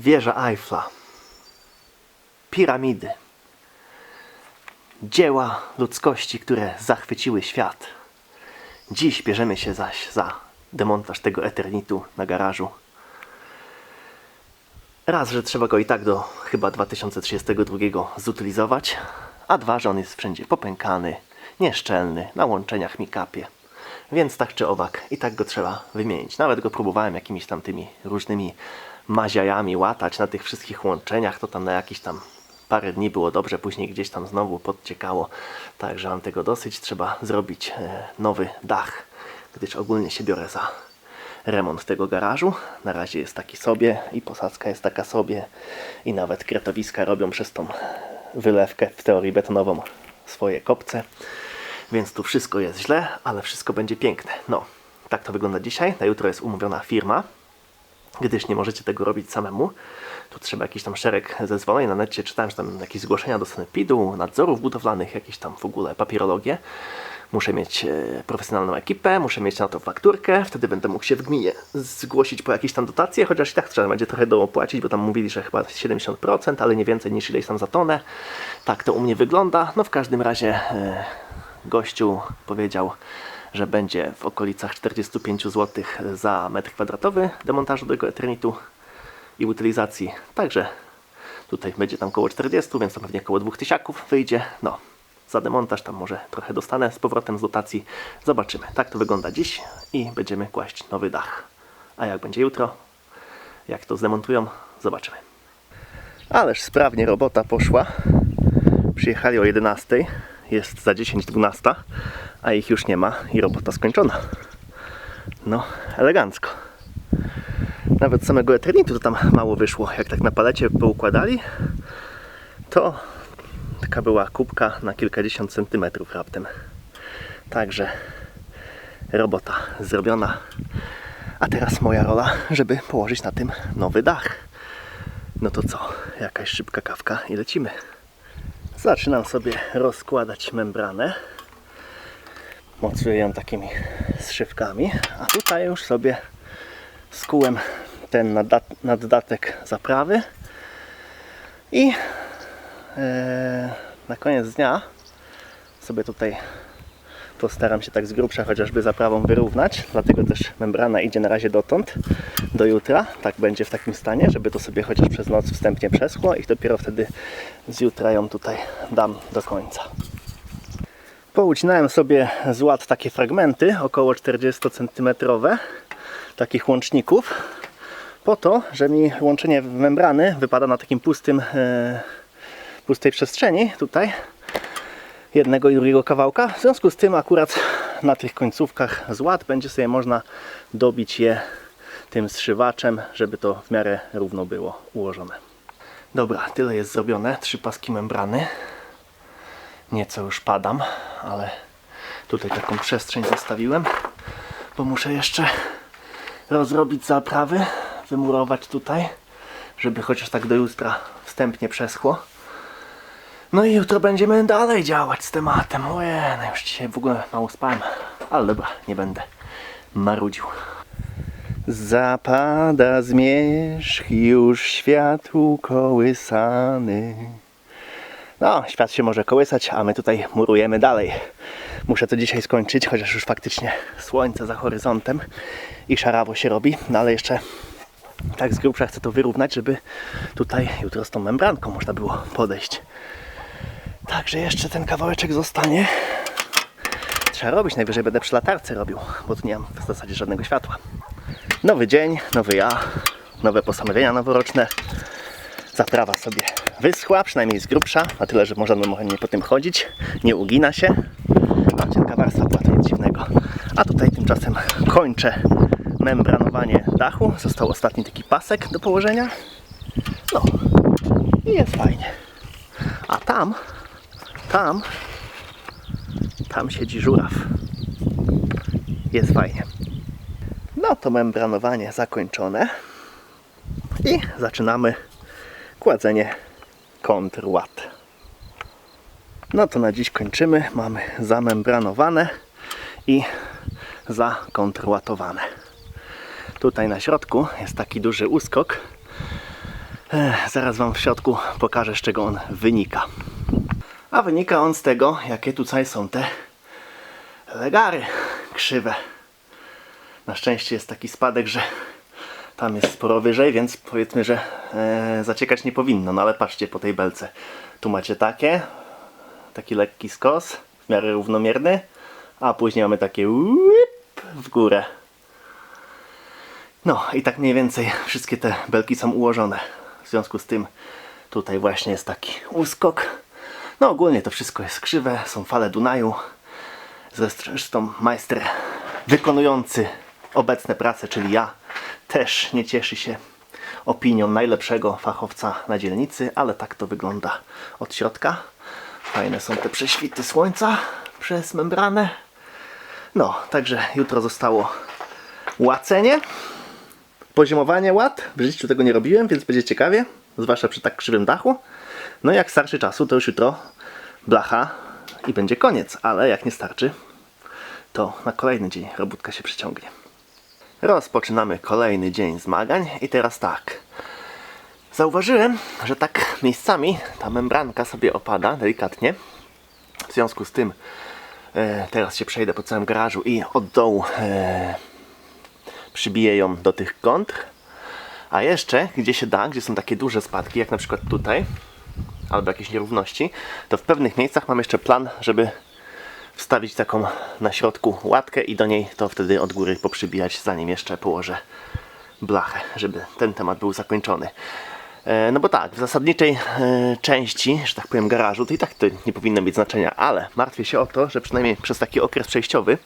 Wieża Eiffla. Piramidy. Dzieła ludzkości, które zachwyciły świat. Dziś bierzemy się zaś za demontaż tego Eternitu na garażu. Raz, że trzeba go i tak do chyba 2032 zutylizować, a dwa, że on jest wszędzie popękany, nieszczelny, na łączeniach mi kapie. Więc tak czy owak, i tak go trzeba wymienić. Nawet go próbowałem jakimiś tam tymi różnymi maziajami łatać na tych wszystkich łączeniach, to tam na jakiś tam parę dni było dobrze, później gdzieś tam znowu podciekało. Także mam tego dosyć. Trzeba zrobić e, nowy dach, gdyż ogólnie się biorę za remont tego garażu. Na razie jest taki sobie i posadzka jest taka sobie i nawet kretowiska robią przez tą wylewkę w teorii betonową swoje kopce. Więc tu wszystko jest źle, ale wszystko będzie piękne. No, tak to wygląda dzisiaj. Na jutro jest umówiona firma, gdyż nie możecie tego robić samemu. Tu trzeba jakiś tam szereg zezwoleń. Na necie czytałem, że tam jakieś zgłoszenia do sanepidu, nadzorów budowlanych, jakieś tam w ogóle papierologię. Muszę mieć e, profesjonalną ekipę, muszę mieć na to fakturkę, wtedy będę mógł się w gminie zgłosić po jakieś tam dotacje, chociaż i tak trzeba będzie trochę dopłacić, bo tam mówili, że chyba 70%, ale nie więcej niż ileś tam za tonę. Tak to u mnie wygląda. No w każdym razie e, gościu powiedział, że będzie w okolicach 45 zł za metr kwadratowy demontażu tego Eternitu i utylizacji. Także tutaj będzie tam około 40, więc to pewnie około 2000 wyjdzie. No, za demontaż tam może trochę dostanę z powrotem z dotacji. Zobaczymy. Tak to wygląda dziś i będziemy kłaść nowy dach. A jak będzie jutro, jak to zdemontują, zobaczymy. Ależ sprawnie robota poszła. Przyjechali o 11, jest za 10-12, a ich już nie ma i robota skończona. No, elegancko. Nawet samego Eternitu to tam mało wyszło. Jak tak na palecie poukładali, to taka była kubka na kilkadziesiąt centymetrów raptem. Także robota zrobiona. A teraz moja rola, żeby położyć na tym nowy dach. No to co? Jakaś szybka kawka i lecimy. Zaczynam sobie rozkładać membranę. Mocuję ją takimi zszywkami, a tutaj już sobie skułem ten nadda- naddatek zaprawy i e, na koniec dnia sobie tutaj postaram się tak z grubsza chociażby zaprawą wyrównać, dlatego też membrana idzie na razie dotąd, do jutra, tak będzie w takim stanie, żeby to sobie chociaż przez noc wstępnie przeschło i dopiero wtedy z jutra ją tutaj dam do końca. Poucinałem sobie z ład takie fragmenty, około 40 cm, takich łączników, po to, że mi łączenie membrany wypada na takim pustym, e, pustej przestrzeni tutaj, jednego i drugiego kawałka. W związku z tym akurat na tych końcówkach z ład będzie sobie można dobić je tym zszywaczem, żeby to w miarę równo było ułożone. Dobra, tyle jest zrobione. Trzy paski membrany. Nieco już padam, ale tutaj taką przestrzeń zostawiłem, bo muszę jeszcze rozrobić zaprawy, wymurować tutaj, żeby chociaż tak do jutra wstępnie przeschło. No i jutro będziemy dalej działać z tematem. Ojej, no już dzisiaj w ogóle mało spałem, ale dobra, nie będę marudził. Zapada zmierzch już świat ukołysany. No, świat się może kołysać, a my tutaj murujemy dalej. Muszę to dzisiaj skończyć, chociaż już faktycznie słońce za horyzontem i szarawo się robi, no ale jeszcze tak z grubsza chcę to wyrównać, żeby tutaj jutro z tą membranką można było podejść. Także jeszcze ten kawałeczek zostanie. Trzeba robić, najwyżej będę przy latarce robił, bo tu nie mam w zasadzie żadnego światła. Nowy dzień, nowy ja, nowe postanowienia noworoczne. Zaprawa sobie wyschła, przynajmniej z grubsza, na tyle, że można normalnie po tym chodzić, nie ugina się. No, cienka warstwa była to nic dziwnego. A tutaj tymczasem kończę membranowanie dachu. Został ostatni taki pasek do położenia. No i jest fajnie. A tam, tam, tam siedzi żuraw. Jest fajnie. No to membranowanie zakończone. I zaczynamy kładzenie kontrłat. No to na dziś kończymy. Mamy zamembranowane i zakontrłatowane. Tutaj na środku jest taki duży uskok, zaraz Wam w środku pokażę, z czego on wynika. A wynika on z tego, jakie tutaj są te legary krzywe. Na szczęście jest taki spadek, że tam jest sporo wyżej, więc powiedzmy, że e, zaciekać nie powinno. No ale patrzcie po tej belce. Tu macie takie, taki lekki skos, w miarę równomierny, a później mamy takie w górę. No i tak mniej więcej wszystkie te belki są ułożone. W związku z tym tutaj właśnie jest taki uskok. No ogólnie to wszystko jest krzywe, są fale Dunaju. Zresztą majster wykonujący obecne prace, czyli ja, też nie cieszy się opinią najlepszego fachowca na dzielnicy, ale tak to wygląda od środka. Fajne są te prześwity słońca przez membranę. No, także jutro zostało łacenie, poziomowanie ład. W życiu tego nie robiłem, więc będzie ciekawie, zwłaszcza przy tak krzywym dachu. No jak starczy czasu, to już jutro blacha i będzie koniec, ale jak nie starczy, to na kolejny dzień robótka się przyciągnie. Rozpoczynamy kolejny dzień zmagań i teraz tak. Zauważyłem, że tak miejscami ta membranka sobie opada delikatnie. W związku z tym e, teraz się przejdę po całym garażu i od dołu e, przybiję ją do tych kontr. A jeszcze, gdzie się da, gdzie są takie duże spadki, jak na przykład tutaj, albo jakieś nierówności, to w pewnych miejscach mam jeszcze plan, żeby wstawić taką na środku łatkę i do niej to wtedy od góry poprzybijać, zanim jeszcze położę blachę, żeby ten temat był zakończony. E, No bo tak, w zasadniczej e, części, że tak powiem, garażu, to i tak to nie powinno mieć znaczenia, ale martwię się o to, że przynajmniej przez taki okres przejściowy,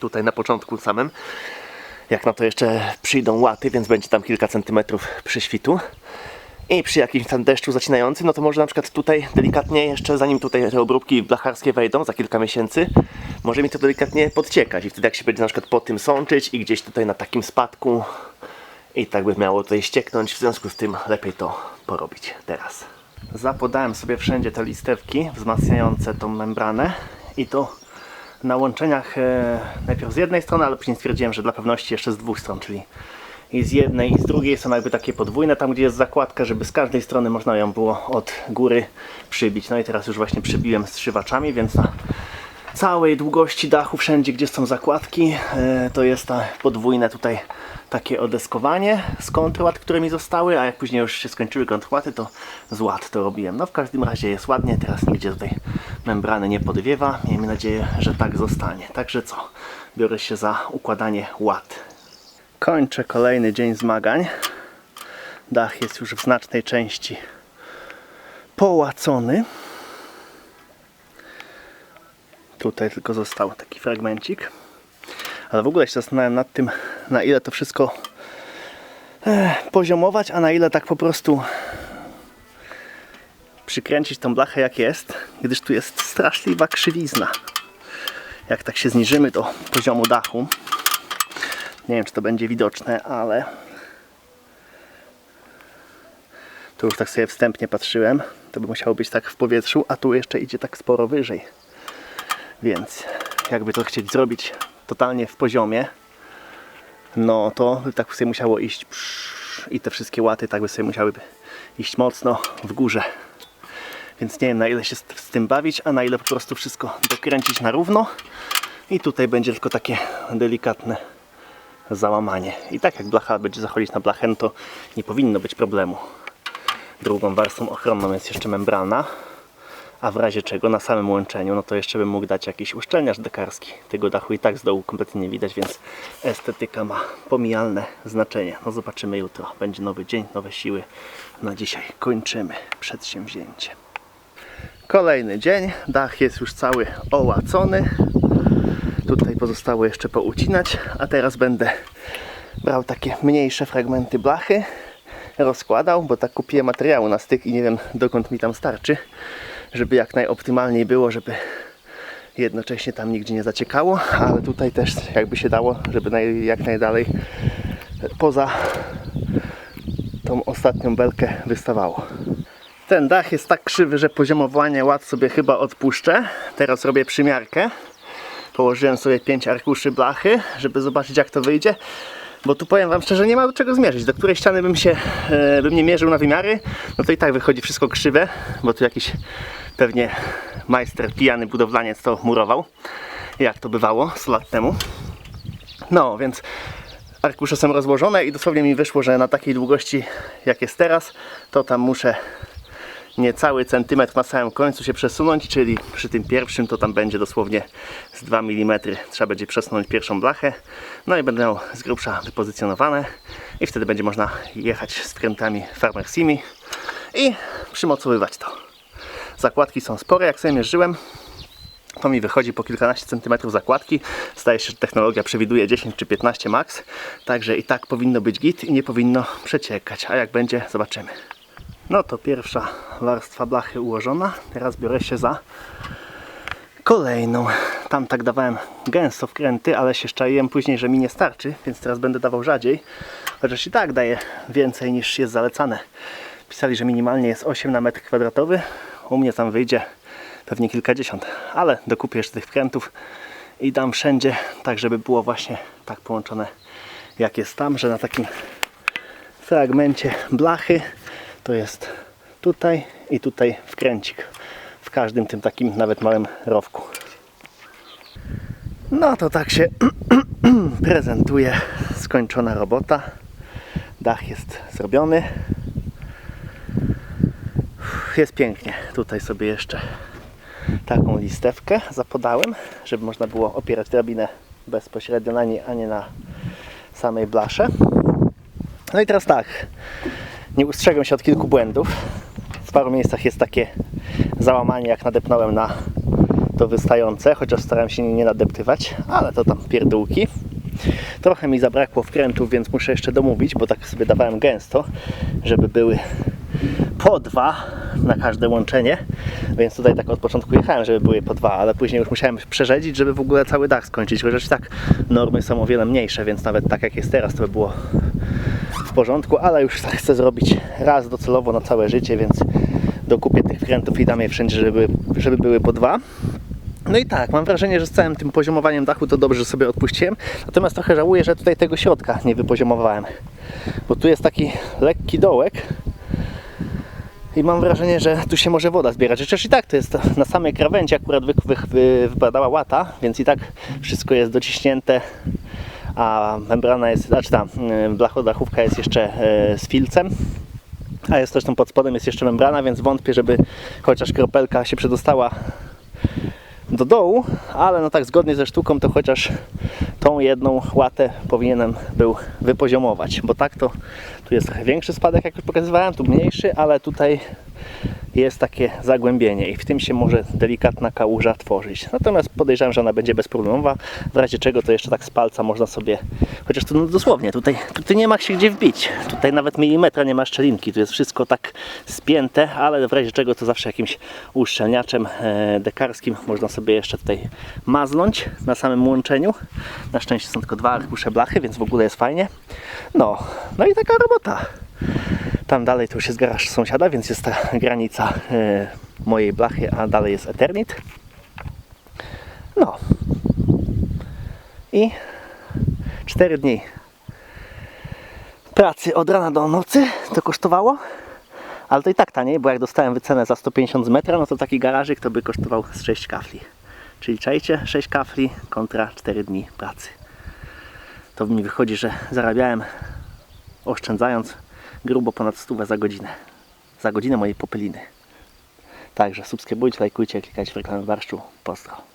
tutaj na początku samym, jak na to jeszcze przyjdą łaty, więc będzie tam kilka centymetrów przyświtu. I przy jakimś tam deszczu zacinającym, no to może na przykład tutaj delikatnie jeszcze, zanim tutaj te obróbki blacharskie wejdą za kilka miesięcy, może mi to delikatnie podciekać i wtedy jak się będzie na przykład po tym sączyć i gdzieś tutaj na takim spadku i tak by miało tutaj ścieknąć, w związku z tym lepiej to porobić teraz. Zapodałem sobie wszędzie te listewki wzmacniające tą membranę i to na łączeniach e, najpierw z jednej strony, ale później stwierdziłem, że dla pewności jeszcze z dwóch stron, czyli i z jednej i z drugiej są jakby takie podwójne, tam gdzie jest zakładka, żeby z każdej strony można ją było od góry przybić. No i teraz już właśnie przybiłem strzywaczami, więc na całej długości dachu, wszędzie gdzie są zakładki, e, to jest ta podwójne tutaj takie odeskowanie z kontrłat, które mi zostały, a jak później już się skończyły kontrłaty, to z ład to robiłem. No w każdym razie jest ładnie, teraz nigdzie tutaj membrany nie podwiewa. Miejmy nadzieję, że tak zostanie. Także co? Biorę się za układanie ład. Kończę kolejny dzień zmagań. Dach jest już w znacznej części połacony. Tutaj tylko został taki fragmencik. Ale w ogóle się zastanawiam nad tym, na ile to wszystko e, poziomować, a na ile tak po prostu przykręcić tą blachę jak jest, gdyż tu jest straszliwa krzywizna. Jak tak się zniżymy do poziomu dachu, nie wiem czy to będzie widoczne, ale tu już tak sobie wstępnie patrzyłem, to by musiało być tak w powietrzu, a tu jeszcze idzie tak sporo wyżej. Więc jakby to chcieć zrobić totalnie w poziomie, no to by tak sobie musiało iść i te wszystkie łaty tak by sobie musiały iść mocno w górze. Więc nie wiem na ile się z tym bawić, a na ile po prostu wszystko dokręcić na równo i tutaj będzie tylko takie delikatne załamanie. I tak jak blacha będzie zachodzić na blachę, to nie powinno być problemu. Drugą warstwą ochronną jest jeszcze membrana, a w razie czego na samym łączeniu, no to jeszcze bym mógł dać jakiś uszczelniacz dekarski. Tego dachu i tak z dołu kompletnie nie widać, więc estetyka ma pomijalne znaczenie. No zobaczymy jutro. Będzie nowy dzień, nowe siły. Na dzisiaj kończymy przedsięwzięcie. Kolejny dzień, dach jest już cały ołacony. Tutaj pozostało jeszcze poucinać, a teraz będę brał takie mniejsze fragmenty blachy, rozkładał, bo tak kupiłem materiału na styk i nie wiem dokąd mi tam starczy, żeby jak najoptymalniej było, żeby jednocześnie tam nigdzie nie zaciekało, ale tutaj też jakby się dało, żeby naj, jak najdalej poza tą ostatnią belkę wystawało. Ten dach jest tak krzywy, że poziomowanie ład sobie chyba odpuszczę. Teraz robię przymiarkę. Położyłem sobie 5 arkuszy blachy, żeby zobaczyć jak to wyjdzie. Bo tu powiem wam szczerze, nie ma do czego zmierzyć. Do której ściany bym się, e, bym nie mierzył na wymiary, no to i tak wychodzi wszystko krzywe, bo tu jakiś pewnie majster, pijany budowlaniec to murował, jak to bywało 100 lat temu. No, więc arkusze są rozłożone i dosłownie mi wyszło, że na takiej długości jak jest teraz, to tam muszę niecały centymetr na samym końcu się przesunąć, czyli przy tym pierwszym to tam będzie dosłownie z 2 mm. Trzeba będzie przesunąć pierwszą blachę, no i będę miał z grubsza wypozycjonowane i wtedy będzie można jechać z wkrętami Farmer Simi i przymocowywać to. Zakładki są spore, jak sobie mierzyłem. To mi wychodzi po kilkanaście centymetrów zakładki. Zdaje się, że technologia przewiduje 10 czy 15 max. Także i tak powinno być git i nie powinno przeciekać. A jak będzie, zobaczymy. No to pierwsza warstwa blachy ułożona. Teraz biorę się za kolejną. Tam tak dawałem gęsto wkręty, ale się szczaiłem później, że mi nie starczy, więc teraz będę dawał rzadziej. Chociaż i tak daje więcej niż jest zalecane. Pisali, że minimalnie jest 8 na metr kwadratowy. U mnie tam wyjdzie pewnie kilkadziesiąt, ale dokupię jeszcze tych wkrętów i dam wszędzie, tak żeby było właśnie tak połączone jak jest tam, że na takim fragmencie blachy to jest tutaj i tutaj wkręcik w każdym tym takim nawet małym rowku. No to tak się prezentuje skończona robota. Dach jest zrobiony. Jest pięknie. Tutaj sobie jeszcze taką listewkę zapodałem, żeby można było opierać drabinę bezpośrednio na niej, a nie na samej blasze. No i teraz tak, nie ustrzegłem się od kilku błędów. W paru miejscach jest takie załamanie, jak nadepnąłem na to wystające, chociaż starałem się nie nadeptywać, ale to tam pierdółki. Trochę mi zabrakło wkrętów, więc muszę jeszcze domówić, bo tak sobie dawałem gęsto, żeby były po dwa na każde łączenie, więc tutaj tak od początku jechałem, żeby były po dwa, ale później już musiałem przerzedzić, żeby w ogóle cały dach skończyć, chociaż tak normy są o wiele mniejsze, więc nawet tak jak jest teraz, to by było porządku, ale już tak chcę zrobić raz docelowo na całe życie, więc dokupię tych wkrętów i dam je wszędzie, żeby, żeby były po dwa. No i tak, mam wrażenie, że z całym tym poziomowaniem dachu to dobrze sobie odpuściłem. Natomiast trochę żałuję, że tutaj tego środka nie wypoziomowałem. Bo tu jest taki lekki dołek. I mam wrażenie, że tu się może woda zbierać. Chociaż i tak to jest na samej krawędzi akurat wy, wy, wy, wypadała łata, więc i tak wszystko jest dociśnięte. A membrana jest, znaczy ta blachodachówka jest jeszcze e, z filcem. A jest zresztą pod spodem jest jeszcze membrana, więc wątpię, żeby chociaż kropelka się przedostała do dołu, ale no tak zgodnie ze sztuką to chociaż tą jedną łatę powinienem był wypoziomować, bo tak to tu jest trochę większy spadek, jak już pokazywałem, tu mniejszy, ale tutaj jest takie zagłębienie i w tym się może delikatna kałuża tworzyć. Natomiast podejrzewam, że ona będzie bezproblemowa, w razie czego to jeszcze tak z palca można sobie, chociaż tu no dosłownie, tutaj, tutaj nie ma się gdzie wbić, tutaj nawet milimetra nie ma szczelinki, tu jest wszystko tak spięte, ale w razie czego to zawsze jakimś uszczelniaczem e, dekarskim można sobie jeszcze tutaj maznąć na samym łączeniu. Na szczęście są tylko dwa arkusze blachy, więc w ogóle jest fajnie. No, no i taka robota. Tam dalej to już jest garaż sąsiada, więc jest ta granica e, mojej blachy, a dalej jest Eternit. No. I 4 dni pracy od rana do nocy to kosztowało. Ale to i tak taniej, bo jak dostałem wycenę za 150 z metra, no to taki garażyk to by kosztował z 6 kafli. Czyli czajcie, 6 kafli kontra 4 dni pracy. To mi wychodzi, że zarabiałem oszczędzając grubo ponad stówę za godzinę. Za godzinę mojej popyliny. Także subskrybujcie, lajkujcie, klikajcie w reklamę barszczu. Pozdro.